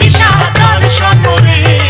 নিশা তার সঙ্গে